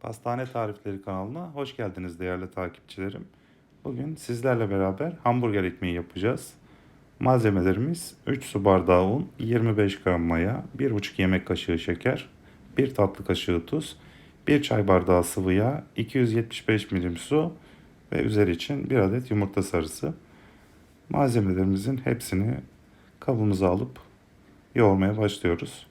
Pastane Tarifleri kanalına hoş geldiniz değerli takipçilerim. Bugün sizlerle beraber hamburger ekmeği yapacağız. Malzemelerimiz 3 su bardağı un, 25 gram maya, 1,5 yemek kaşığı şeker, 1 tatlı kaşığı tuz, 1 çay bardağı sıvı yağ, 275 milim su ve üzeri için 1 adet yumurta sarısı. Malzemelerimizin hepsini kabımıza alıp yoğurmaya başlıyoruz.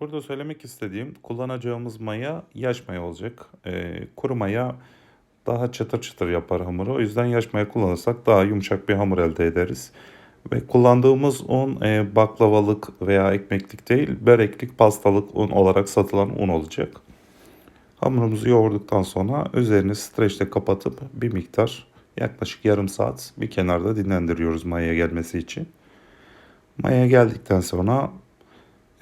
Burada söylemek istediğim kullanacağımız maya yaş maya olacak. Ee, kuru maya daha çıtır çıtır yapar hamuru. O yüzden yaş maya kullanırsak daha yumuşak bir hamur elde ederiz. Ve kullandığımız un e, baklavalık veya ekmeklik değil, böreklik, pastalık un olarak satılan un olacak. Hamurumuzu yoğurduktan sonra üzerini streçle kapatıp bir miktar yaklaşık yarım saat bir kenarda dinlendiriyoruz maya gelmesi için. Maya geldikten sonra e,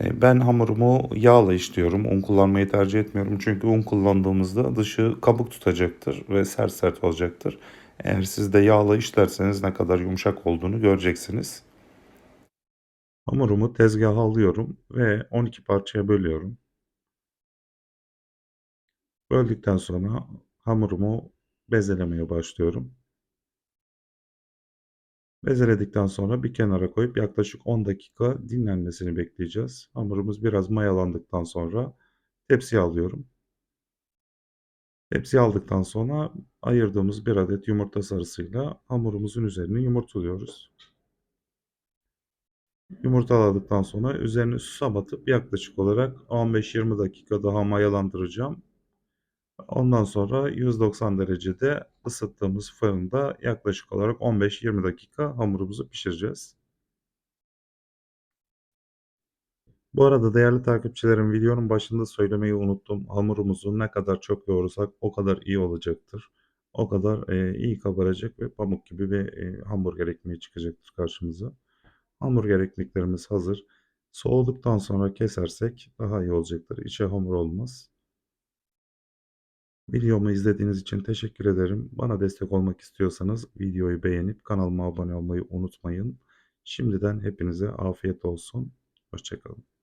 Ben hamurumu yağla işliyorum. Un kullanmayı tercih etmiyorum. Çünkü un kullandığımızda dışı kabuk tutacaktır ve sert sert olacaktır. Eğer siz de yağla işlerseniz ne kadar yumuşak olduğunu göreceksiniz. Hamurumu tezgaha alıyorum ve 12 parçaya bölüyorum. Böldükten sonra hamurumu bezelemeye başlıyorum. Bezeledikten sonra bir kenara koyup yaklaşık 10 dakika dinlenmesini bekleyeceğiz. Hamurumuz biraz mayalandıktan sonra tepsiye alıyorum. Tepsiye aldıktan sonra ayırdığımız bir adet yumurta sarısıyla hamurumuzun üzerine yumurtluyoruz. Yumurtaladıktan sonra üzerine susam atıp yaklaşık olarak 15-20 dakika daha mayalandıracağım. Ondan sonra 190 derecede ısıttığımız fırında yaklaşık olarak 15-20 dakika hamurumuzu pişireceğiz. Bu arada değerli takipçilerim videonun başında söylemeyi unuttum. Hamurumuzu ne kadar çok yoğurursak o kadar iyi olacaktır. O kadar e, iyi kabaracak ve pamuk gibi bir e, hamburger ekmeği çıkacaktır karşımıza. Hamburger ekmeklerimiz hazır. Soğuduktan sonra kesersek daha iyi olacaktır. İçi hamur olmaz. Videomu izlediğiniz için teşekkür ederim. Bana destek olmak istiyorsanız videoyu beğenip kanalıma abone olmayı unutmayın. Şimdiden hepinize afiyet olsun. Hoşçakalın.